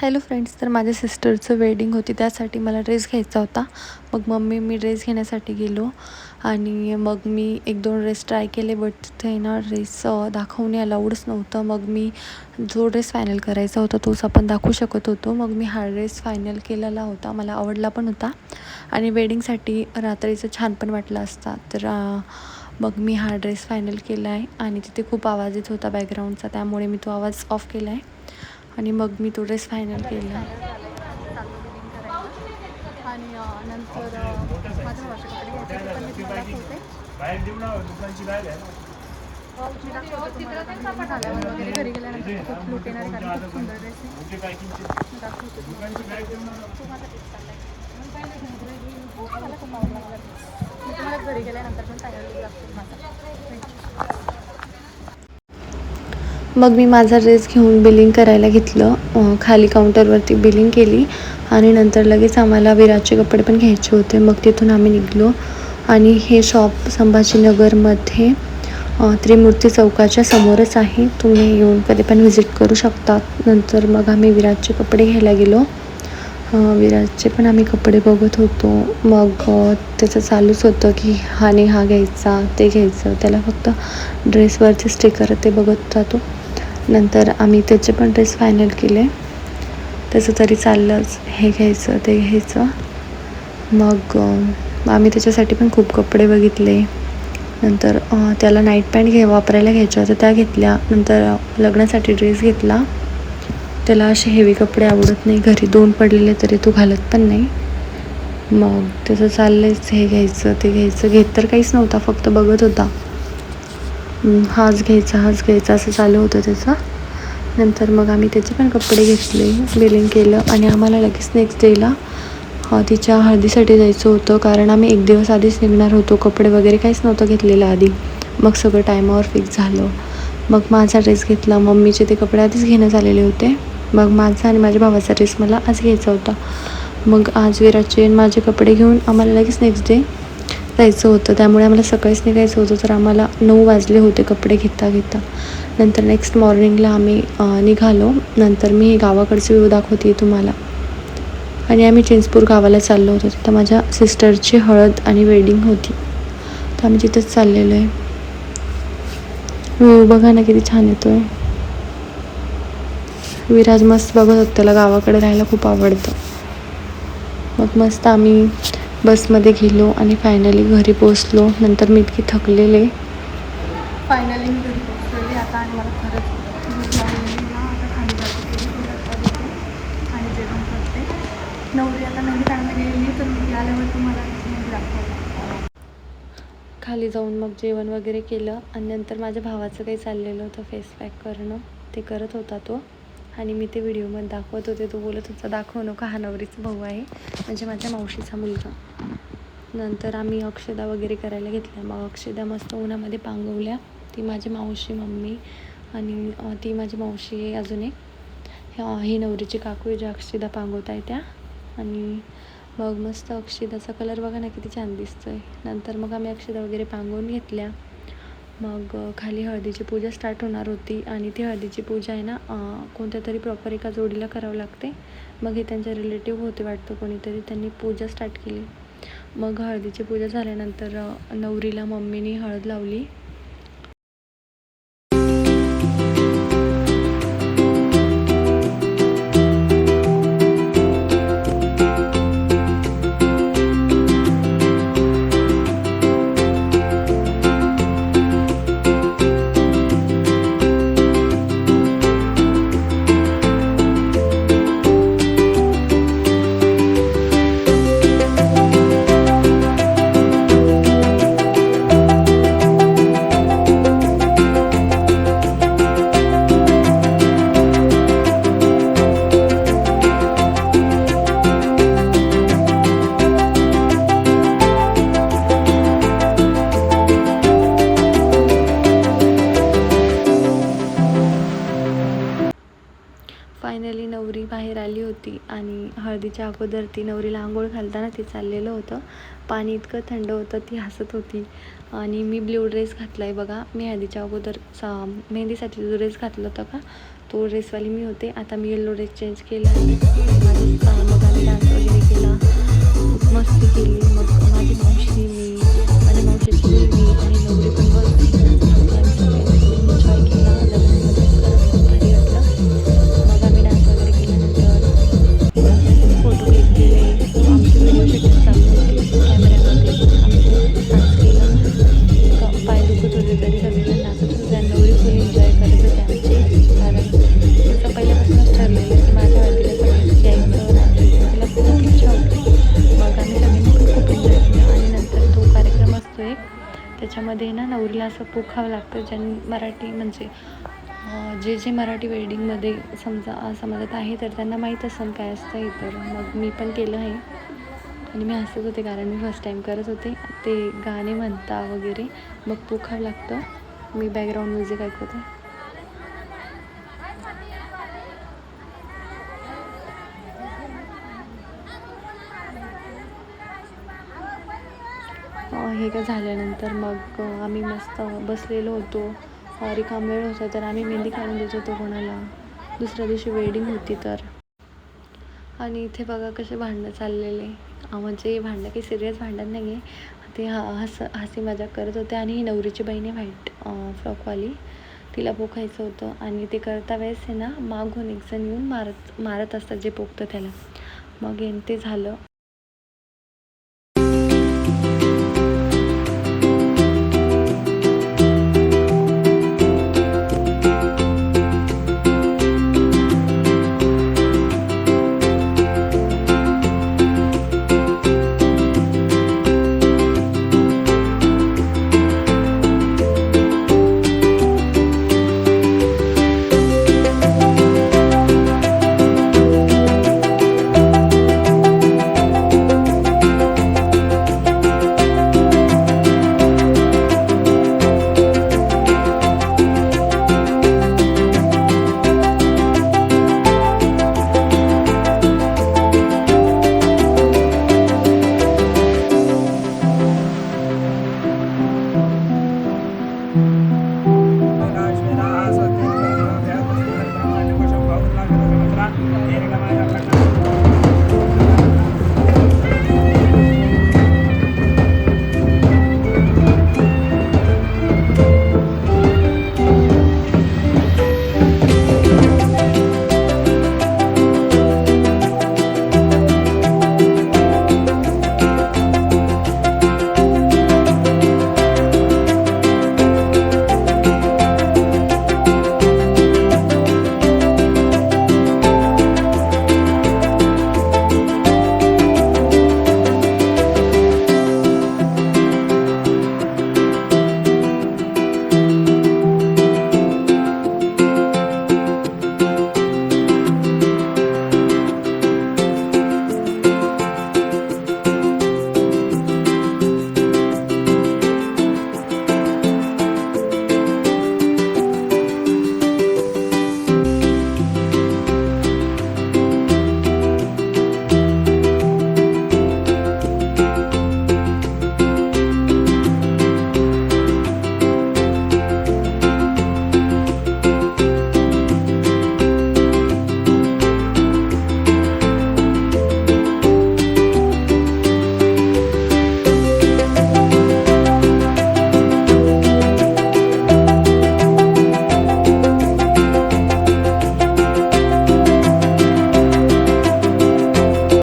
Hello friends तर माझ्या सिस्टरचं wedding होती त्यासाठी मला ड्रेस घ्यायचा होता. मग मम्मी मी ड्रेस घेण्यासाठी गेलो. आणि मग मी एक दोन ड्रेस ट्राय केले बट तिथे ना ड्रेस दाखवणे अलाउडच नव्हतं. मग मी जो ड्रेस फायनल करायचा होता तोच आपण दाखवू शकत होतो. मग मी हा ड्रेस फायनल केलेला होता मला आवडला पण होता. आणि वेडिंगसाठी रात्रीचं छान पण वाटलं असता. तर मग मी हा ड्रेस फायनल केला आहे आणि तिथे खूप आवाज येत होता बॅकग्राऊंडचा त्यामुळे मी तो आवाज ऑफ केला आहे आणि मग मी तो ड्रेस फायनल केला. आणि नंतर माझ्या मी मी घरी झाल्यावर वगैरे घरी गेल्यानंतर खूप लुक येणार खूप सुंदर ड्रेस दाखवते. माझा मला खूप आवडला तुम्हाला घरी गेल्यानंतर पण फायनल लागतो माझा मग मी माझा ड्रेस घेऊन बिलिंग करायला घेतलं. खाली काउंटरवरती बिलिंग केली आणि नंतर लगेच आम्हाला विराजचे कपडे पण घ्यायचे होते. मग तिथून आम्ही निघलो आणि हे शॉप संभाजीनगरमध्ये त्रिमूर्ती चौकाच्या समोरच आहे. तुम्ही येऊन कधी पण व्हिजिट करू शकता. नंतर मग आम्ही विराजचे कपडे घ्यायला गेलो. विराजचे पण आम्ही कपडे बघत होतो. मग त्याचं चालूच होतं की हाने हा घ्यायचा ते घ्यायचं. त्याला फक्त ड्रेसवरचे स्टिकर ते बघत राहतो. नंतर आम्ही त्याचे पण ड्रेस फायनल केले. त्याचं तरी चाललंच. हे घ्यायचं ते घ्यायचं. मग आम्ही त्याच्यासाठी पण खूप कपडे बघितले. नंतर त्याला नाईट पॅन्ट घे वापरायला घ्यायच्या होत्या त्या घेतल्या. नंतर लग्नासाठी ड्रेस घेतला. त्याला असे हेवी कपडे आवडत नाही. घरी दोन पडलेले तरी तो घालत पण नाही. मग त्याचं चाललंच हे घ्यायचं ते घ्यायचं. घेत तर काहीच नव्हता फक्त बघत होता. हाच घ्यायचा हाच घ्यायचा असं चालू होतं त्याचं. नंतर मग आम्ही त्याचे पण कपडे घेतले बिलिंग केलं आणि आम्हाला लगेच नेक्स्ट डेला तिच्या हळदीसाठी जायचं होतं. कारण आम्ही एक दिवस आधीच निघणार होतो. कपडे वगैरे काहीच नव्हतं घेतलेलं आधी. मग सगळं टायमावर फिक्स झालं. मग माझा ड्रेस घेतला. मम्मीचे ते कपडे आधीच घेण्यात आलेले होते. मग माझा आणि माझ्या भावाचा ड्रेस मला आज घ्यायचा होता. मग आज विराजचे आणि माझे कपडे घेऊन आम्हाला लगेच नेक्स्ट डे जायचं होतं. त्यामुळे आम्हाला सकाळीच निघायचं होतं. तर आम्हाला नऊ वाजले होते कपडे घेता घेता. नंतर नेक्स्ट मॉर्निंगला आम्ही निघालो. नंतर मी गावाकडचे व्ह्यू दाखवते तुम्हाला. आणि आम्ही चिंचपूर गावाला चाललो होतो. तिथं माझ्या सिस्टरची हळद आणि वेडिंग होती. तर आम्ही तिथंच चाललेलो आहे. व्ह्यू बघा ना किती छान येतोय. विराज मस्त बघत होत त्याला गावाकडे राहायला खूप आवडतं. मग मस्त आम्ही बसमध्ये गेलो आणि फायनली घरी पोचलो नंतर मी इतकी थकलेले. फायनली घरी आता आणि मला खरंच खाली आणि जेवण करते. नवरी आता नवी काढायला गेली तर मी आल्यावर तुम्हाला खाली जाऊन मग जेवण वगैरे केलं आणि नंतर माझ्या भावाचं काही चाललेलं होतं फेस पॅक करणं. ते करत होता तो. आणि मी ते व्हिडिओमध्ये दाखवत होते. तो बोलत होता दाखवू नका हा नवरीचा भाऊ आहे. म्हणजे माझ्या मावशीचा मुलगा. नंतर आम्ही अक्षदा वगैरे करायला घेतल्या. मग अक्षदा मस्त उन्हामध्ये पांगवल्या. ती माझी मावशी मम्मी आणि ती माझी मावशी आहे अजून एक. हे ही नवरीची काकू आहे ज्या अक्षदा पांगवत आहे त्या. आणि मग मस्त अक्षिताचा कलर बघा ना किती छान दिसतोय. नंतर मग आम्ही अक्षदा वगैरे पांगवून घेतल्या. मग खाली हळदीची पूजा स्टार्ट होणार होती आणि ती हळदीची पूजा आहे ना कोणत्या तरी प्रॉपर एका जोडीला करावं लागते. मग हे त्यांच्या रिलेटिव्ह होते वाटतं कोणीतरी त्यांनी पूजा स्टार्ट केली. मग हळदीची पूजा झाल्यानंतर नवरीला मम्मीनी हळद लावली. अगोदर ती नवरीला आंघोळ घालताना ते चाललेलं होतं. पाणी इतकं थंड होतं ती हसत होती. आणि मी ब्ल्यू ड्रेस घातला आहे बघा. मी आधीच्या अगोदर सा मेहंदीसाठी जो ड्रेस घातला होता का तो ड्रेसवाली मी होते. आता मी येल्लो ड्रेस चेंज केला. आणि मग आम्ही डान्स वगैरे केला. मस्ती केली मग पोखावं लागतं ज्यां मराठी म्हणजे जे जे मराठी वेडिंगमध्ये समजा समजत आहे तर त्यांना माहीत असेल काय असतं इतर तर. मग मी पण केलं आहे. आणि मी हसत होते कारण मी फर्स्ट टाईम करत होते. ते गाणे म्हणता वगैरे मग पोखावं लागतं. मी बॅकग्राऊंड म्युझिक ऐकवते हे का झाल्यानंतर मग आम्ही मस्त बसलेलो होतो. रिकाम वेळ होता तर आम्ही मेहंदी काढून देत होतो कोणाला. दुसऱ्या दिवशी वेडिंग होती तर. आणि इथे बघा कसे भांडणं चाललेले. म्हणजे भांडणं काही सिरियस भांडण नाही आहे ते हा हस हसी मजाक करत होते आणि ही नवरीची बहीण आहे व्हाईट फ्रॉकवाली तिला पोखायचं होतं आणि ते करता वेळेस आहे ना मागून एक जण येऊन मारत मारत असतात जे पोखतं त्याला. मग याने ते झालं.